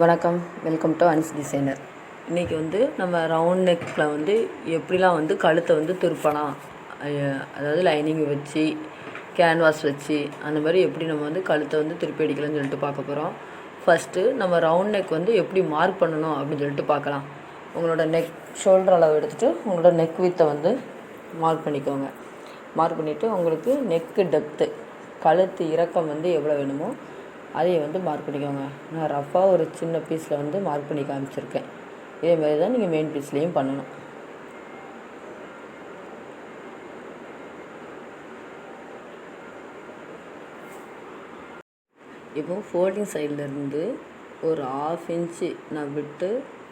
வணக்கம். Welcome to அன்ஸ் designer இன்றைக்கி வந்து நம்ம ரவுண்ட் நெக்கில் வந்து எப்படிலாம் வந்து கழுத்தை வந்து திருப்பலாம்? அதாவது லைனிங் வச்சு கேன்வாஸ் வச்சு அந்த மாதிரி எப்படி நம்ம வந்து கழுத்தை வந்து திருப்பி அடிக்கலாம்னு சொல்லிட்டு பார்க்க போகிறோம் ஃபஸ்ட்டு நம்ம ரவுண்ட் நெக் வந்து எப்படி மார்க் பண்ணணும் அப்படின்னு சொல்லிட்டு பார்க்கலாம். உங்களோட நெக் ஷோல்டர் அளவு எடுத்துகிட்டு உங்களோட நெக் வித்தை வந்து மார்க் பண்ணிக்கோங்க. மார்க் பண்ணிவிட்டு உங்களுக்கு நெக்கு டெப்த்து கழுத்து இறக்கம் வந்து எவ்வளோ வேணுமோ அதையும் வந்து மார்க் பண்ணிக்கோங்க. நான் ரஃபாக ஒரு சின்ன பீஸில் வந்து மார்க் பண்ணி காமிச்சிருக்கேன். இதே மாதிரி தான் நீங்கள் மெயின் பீஸ்லேயும் பண்ணணும். இப்போ ஃபோல்டிங் சைட்லேருந்து ஒரு ஆஃப் இன்ச்சு நான் விட்டு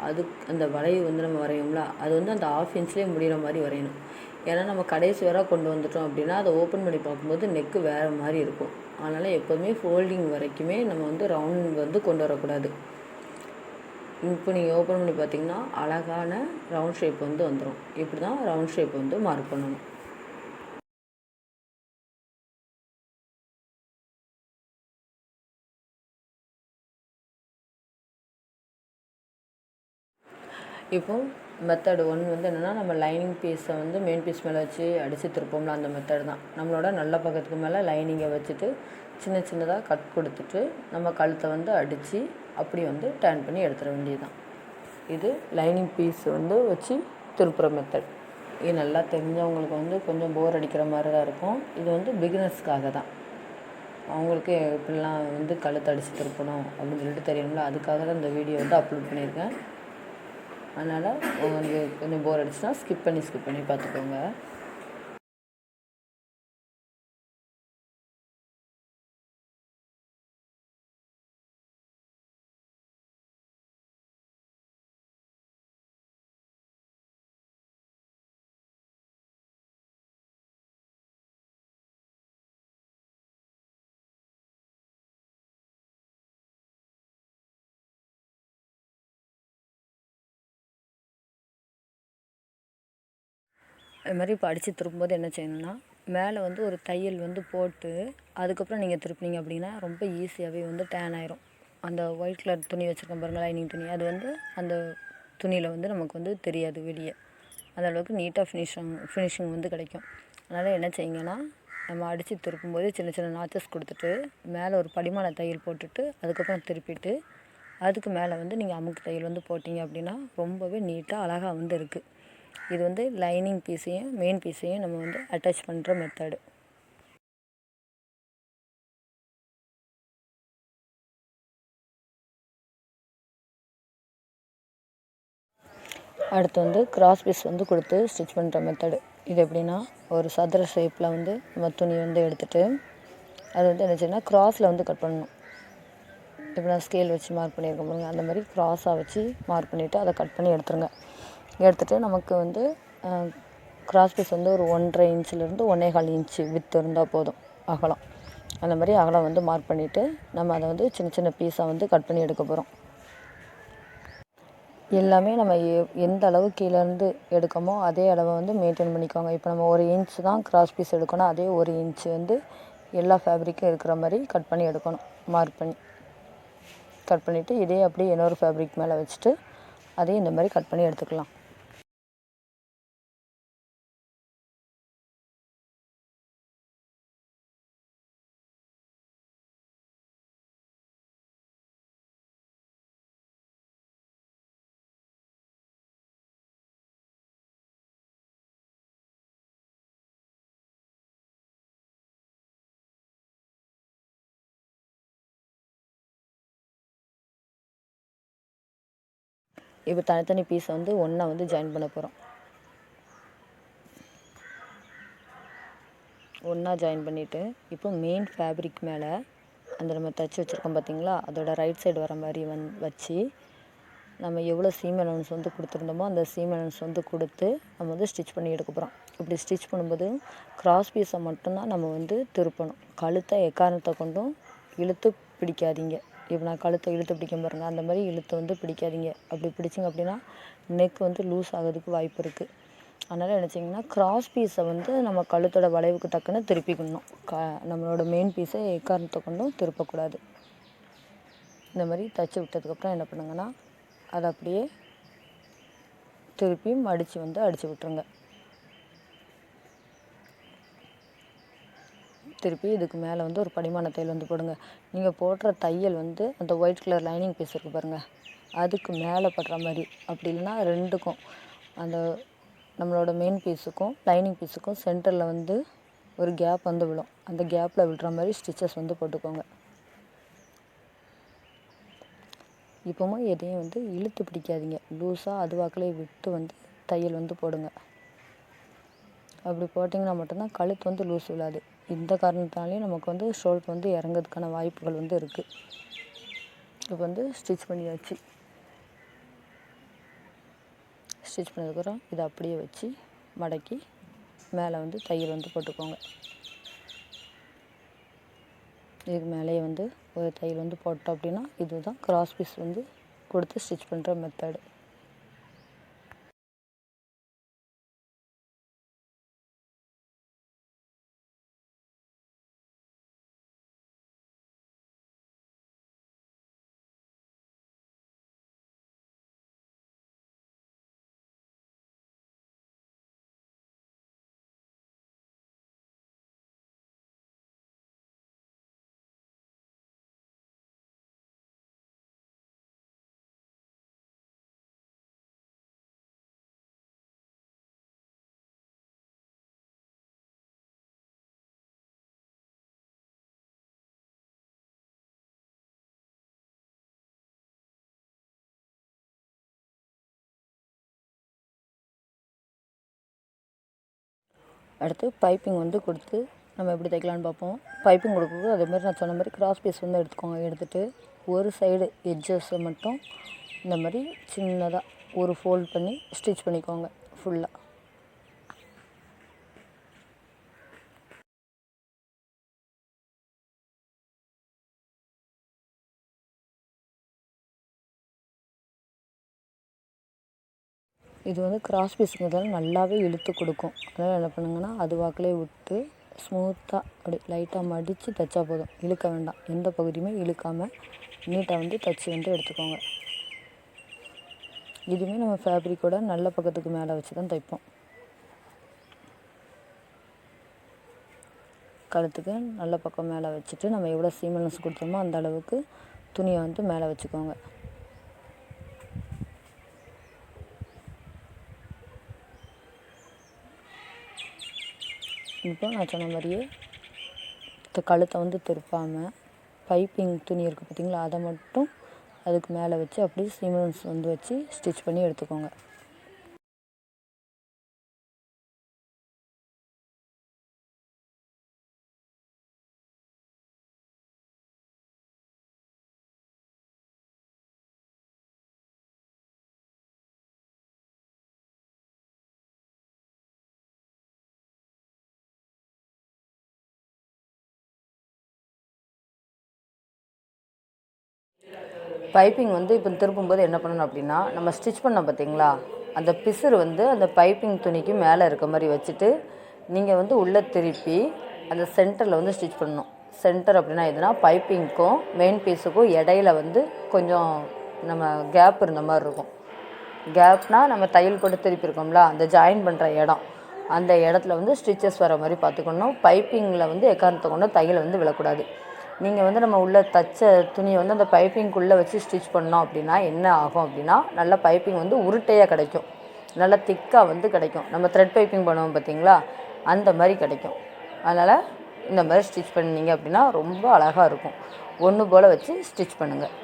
அதுக்கு அந்த வளைவு வந்து நம்ம வரையோம்ல அது வந்து அந்த ஆஃப் இன்ச்லேயே முடிகிற மாதிரி வரையணும். ஏன்னா நம்ம கடைசி வரை கொண்டு வந்துட்டோம் அப்படின்னா அதை ஓப்பன் பண்ணி பார்க்கும்போது நெக்கு வேறு மாதிரி இருக்கும். அதனால் எப்போதுமே ஃபோல்டிங் வரைக்குமே நம்ம வந்து ரவுண்ட் வந்து கொண்டு வரக்கூடாது. இப்போ நீங்கள் ஓப்பன் பண்ணி பார்த்தீங்கன்னா அழகான ரவுண்ட் ஷேப் வந்து வந்துடும் இப்படி தான் ரவுண்ட் ஷேப் வந்து மார்க் பண்ணணும். இப்போ மெத்தடு ஒன் வந்து என்னென்னா நம்ம லைனிங் பீஸை வந்து மெயின் பீஸ் மேலே வச்சு அடித்து திருப்போம்ல அந்த மெத்தட் தான். நம்மளோட நல்ல பக்கத்துக்கு மேலே லைனிங்கை வச்சுட்டு சின்ன சின்னதாக கட் கொடுத்துட்டு நம்ம கழுத்தை வந்து அடித்து அப்படி வந்து டேர்ன் பண்ணி எடுத்துட வேண்டியதுதான். இது லைனிங் பீஸ் வந்து வச்சு திருப்புற மெத்தட் இது நல்லா தெரிஞ்சவங்களுக்கு வந்து கொஞ்சம் போர் அடிக்கிற மாதிரி தான் இருக்கும். இது வந்து பிகினர்ஸ்க்காக தான் அவங்களுக்கு இப்படிலாம் வந்து கழுத்தை அடித்து திருப்பணும் அப்படின்னு சொல்லிட்டு தெரியணும்ல அதுக்காக தான் இந்த வீடியோ வந்து அப்லோட் பண்ணியிருக்கேன். அதனால் உங்களுக்கு கொஞ்சம் போர் அடிச்சுன்னா ஸ்கிப் பண்ணி ஸ்கிப் பண்ணி பார்த்துக்கோங்க. அது மாதிரி இப்போ அடித்து திருப்பும்போது என்ன செய்யணும்னா மேலே வந்து ஒரு தையல் வந்து போட்டு அதுக்கப்புறம் நீங்கள் திருப்பினீங்க அப்படின்னா ரொம்ப ஈஸியாகவே வந்து டேன் ஆயிரும். அந்த ஒயிட் கலர் துணி வச்சுருக்கோம் பாருங்க லைனிங் துணி. அது வந்து அந்த துணியில் வந்து நமக்கு வந்து தெரியாது வெளியே. அந்த அளவுக்கு நீட்டாக ஃபினிஷிங் ஃபினிஷிங் வந்து கிடைக்கும். அதனால் என்ன செய்யுங்கன்னா நம்ம அடித்து திருப்பும்போது சின்ன சின்ன நாச்சஸ் கொடுத்துட்டு மேலே ஒரு படிமான தையல் போட்டுட்டு அதுக்கப்புறம் திருப்பிட்டு அதுக்கு மேலே வந்து நீங்கள் அமுக்கு தையல் வந்து போட்டிங்க அப்படின்னா ரொம்பவே நீட்டாக அழகாக வந்து இருக்குது இது வந்து லைனிங் பீஸையும் மெயின் பீஸையும் நம்ம வந்து அட்டாச் பண்ணுற மெத்தடு அடுத்து வந்து கிராஸ் பீஸ் வந்து கொடுத்து ஸ்டிச் பண்ணுற மெத்தடு இது எப்படின்னா ஒரு சதுர ஷேப்பில் வந்து நம்ம துணி வந்து எடுத்துகிட்டு அது வந்து என்ன செய்யணும் கிராஸில் வந்து கட் பண்ணணும். இப்போ நான் ஸ்கேல் வச்சு மார்க் பண்ணியிருக்கேன் பாருங்க. அந்த மாதிரி க்ராஸாக வச்சு மார்க் பண்ணிவிட்டு அதை கட் பண்ணி எடுத்துருங்க. எடுத்துகிட்டு நமக்கு வந்து கிராஸ் பீஸ் வந்து ஒரு ஒன்றரை இன்ச்சிலேருந்து ஒன்றேகால் இன்ச்சு வித்து இருந்தால் போதும் அகலம். அந்த மாதிரி அகலம் வந்து மார்க் பண்ணிவிட்டு நம்ம அதை வந்து சின்ன சின்ன பீஸாக வந்து கட் பண்ணி எடுக்க போகிறோம் எல்லாமே நம்ம எ- எந்த அளவு கீழேருந்து எடுக்கமோ அதே அளவை வந்து மெயின்டைன் பண்ணிக்கோங்க. இப்போ நம்ம ஒரு இன்ச் தான் கிராஸ் பீஸ் எடுக்கணும் அதே ஒரு இன்ச்சு வந்து எல்லா ஃபேப்ரிக்கும் இருக்கிற மாதிரி கட் பண்ணி எடுக்கணும் மார்க் பண்ணி. கட் பண்ணிவிட்டு இதே அப்படியே இன்னொரு ஃபேப்ரிக் மேலே வச்சுட்டு அதையும் இந்த மாதிரி கட் பண்ணி எடுத்துக்கலாம். இப்போ தனித்தனி பீஸை வந்து ஒன்றா வந்து ஜாயின் பண்ண போகிறோம். ஒன்றா ஜாயின் பண்ணிவிட்டு இப்போ மெயின் ஃபேப்ரிக் மேலே அந்த நம்ம தைச்சி வச்சுருக்கோம் பார்த்தீங்களா? அதோட ரைட் சைடு வர மாதிரி வந் வச்சு நம்ம எவ்வளோ சீம் அலவன்ஸ் வந்து கொடுத்துருந்தோமோ அந்த சீம் அலவன்ஸ் வந்து கொடுத்து நம்ம வந்து ஸ்டிச் பண்ணி எடுக்க போகிறோம். இப்படி ஸ்டிச் பண்ணும்போது கிராஸ் பீஸை மட்டும்தான் நம்ம வந்து திருப்பணும். கழுத்தை எக்காரணத்தை கொண்டும் இழுத்து பிடிக்காதீங்க. இப்போ நான் கழுத்தை இழுத்து பிடிக்க பாருங்கள் அந்த மாதிரி இழுத்து வந்து பிடிக்காதீங்க. அப்படி பிடிச்சிங்க அப்படின்னா நெக் வந்து லூஸ் ஆகிறதுக்கு வாய்ப்பு இருக்குது அதனால் நினச்சிங்கன்னா கிராஸ் பீஸை வந்து நம்ம கழுத்தோட வளைவுக்கு தக்கன திருப்பிக்கணும் க நம்மளோட மெயின் பீஸை எக்காரணத்தை கொண்டும் திருப்பக்கூடாது. இந்த மாதிரி தைச்சி விட்டதுக்கப்புறம் என்ன பண்ணுங்கன்னா அதை அப்படியே திருப்பி மடித்து வந்து அடித்து விட்டுருங்க. திருப்பி இதுக்கு மேலே வந்து ஒரு படிமான தையல் வந்து போடுங்க. நீங்கள் போடுற தையல் வந்து அந்த ஒயிட் கலர் லைனிங் பீஸ் இருக்குது பாருங்கள் அதுக்கு மேலே படுற மாதிரி. அப்படி இல்லைன்னா ரெண்டுக்கும் அந்த நம்மளோட மெயின் பீஸுக்கும் லைனிங் பீஸுக்கும் சென்டரில் வந்து ஒரு கேப் வந்து விழும். அந்த கேப்பில் விழுற மாதிரி ஸ்டிச்சஸ் வந்து போட்டுக்கோங்க. இப்போவும் எதையும் வந்து இழுத்து பிடிக்காதீங்க. லூஸாக அதுவாக்கிலேயே விட்டு வந்து தையல் வந்து போடுங்க. அப்படி போட்டிங்கன்னா மட்டும்தான் கழுத்து வந்து லூஸ் விழாது. இந்த காரணத்தாலேயும் நமக்கு வந்து ஷோல்டர் வந்து இறங்கிறதுக்கான வாய்ப்புகள் வந்து இருக்குது இப்போ வந்து ஸ்டிச் பண்ணியாச்சு. ஸ்டிச் பண்ணதுக்கப்புறம் இதை அப்படியே வச்சு மடக்கி மேலே வந்து தையல் வந்து போட்டுக்கோங்க. இதுக்கு மேலேயே வந்து ஒரு தையல் வந்து போட்டோம் அப்படின்னா இதுதான் கிராஸ் பீஸ் வந்து கொடுத்து ஸ்டிச் பண்ணுற மெத்தடு அடுத்து பைப்பிங் வந்து கொடுத்து நம்ம எப்படி தைக்கலான்னு பார்ப்போம். பைப்பிங் கொடுக்குறது அதே மாதிரி நான் சொன்ன மாதிரி கிராஸ் பீஸ் வந்து எடுத்துக்கோங்க. எடுத்துகிட்டு ஒரு சைடு எட்ஜஸை மட்டும் இந்த மாதிரி சின்னதாக ஒரு ஃபோல்ட் பண்ணி ஸ்டிச் பண்ணிக்கோங்க ஃபுல்லாக இது வந்து கிராஸ் பீஸுங்கிறதால நல்லாவே இழுத்து கொடுக்கும். அதனால் என்ன பண்ணுங்கன்னா அது வாக்கிலே விட்டு ஸ்மூத்தாக அப்படி லைட்டாக மடித்து தைச்சா போதும். இழுக்க வேண்டாம். எந்த பகுதியுமே இழுக்காமல் நீட்டாக வந்து தைச்சி வந்து எடுத்துக்கோங்க. இதுவுமே நம்ம ஃபேப்ரிக்கோட நல்ல பக்கத்துக்கு மேலே வச்சு தான் தைப்போம். கழுத்துக்கு நல்ல பக்கம் மேலே வச்சுட்டு நம்ம எவ்வளோ சீமலன்ஸ் கொடுத்தோமோ அந்த அளவுக்கு துணியை வந்து மேலே வச்சுக்கோங்க. இப்போ நான் சொன்ன மாதிரியே கழுத்தை வந்து திருப்பாமல் பைப்பிங் துணி இருக்குது பார்த்தீங்களா அதை மட்டும் அதுக்கு மேலே வச்சு அப்படியே சீமன்ஸ் வந்து வச்சு ஸ்டிச் பண்ணி எடுத்துக்கோங்க. பைப்பிங் வந்து இப்போ திருப்பும்போது என்ன பண்ணணும் அப்படின்னா நம்ம ஸ்டிச் பண்ணோம் பார்த்தீங்களா அந்த பிசுறு வந்து அந்த பைப்பிங் துணிக்கு மேலே இருக்க மாதிரி வச்சுட்டு நீங்கள் வந்து உள்ளே திருப்பி அந்த சென்டரில் வந்து ஸ்டிச் பண்ணணும். சென்டர் அப்படின்னா எதுனா பைப்பிங்க்கும் மெயின் பீஸுக்கும் இடையில வந்து கொஞ்சம் நம்ம கேப் இருந்த மாதிரி இருக்கும். கேப்னால் நம்ம தையல் போட்டு திருப்பி இருக்கோம்ல அந்த ஜாயின் பண்ணுற இடம். அந்த இடத்துல வந்து ஸ்டிச்சஸ் வர மாதிரி பார்த்துக்கணும். பைப்பிங்கில் வந்து எக்காரணத்தை கொண்டு தையல் வந்து விழக்கூடாது. நீங்கள் வந்து நம்ம உள்ளே தைச்ச துணியை வந்து அந்த பைப்பிங்குள்ளே வச்சு ஸ்டிச் பண்ணோம் அப்படின்னா என்ன ஆகும் அப்படின்னா நல்ல பைப்பிங் வந்து உருட்டையாக கிடைக்கும். நல்லா திக்காக வந்து கிடைக்கும். நம்ம த்ரெட் பைப்பிங் பண்ணுவோம் பார்த்தீங்களா அந்த மாதிரி கிடைக்கும். அதனால் இந்த மாதிரி ஸ்டிச் பண்ணீங்க அப்படின்னா ரொம்ப அழகாக இருக்கும். ஒன்று போல் வச்சு ஸ்டிச் பண்ணுங்கள்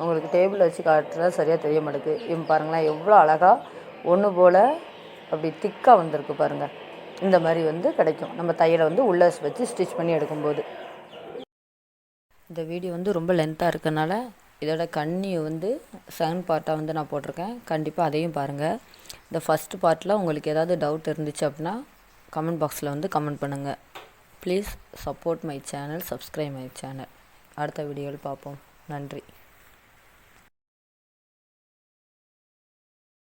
உங்களுக்கு டேபிள் வச்சு காட்டுறதா சரியாக தெரிய மாட்டேங்குது. இவன் பாருங்களேன் எவ்வளோ அழகாக ஒன்று போல் அப்படி திக்காக வந்திருக்கு பாருங்கள் இந்த மாதிரி வந்து கிடைக்கும். நம்ம தையலை வந்து உள்ளே வச்சு ஸ்டிச் பண்ணி எடுக்கும்போது. இந்த வீடியோ வந்து ரொம்ப லென்த்தாக இருக்கனால இதோட கண்ணியை வந்து செகண்ட் பார்ட்டாக வந்து நான் போட்டிருக்கேன். கண்டிப்பாக அதையும் பாருங்கள் இந்த ஃபஸ்ட்டு பார்ட்டில் உங்களுக்கு ஏதாவது டவுட் இருந்துச்சு அப்படின்னா கமெண்ட் பாக்ஸில் வந்து கமெண்ட் பண்ணுங்கள் please support my channel subscribe my channel அடுத்த வீடியோவில் பார்ப்போம். நன்றி.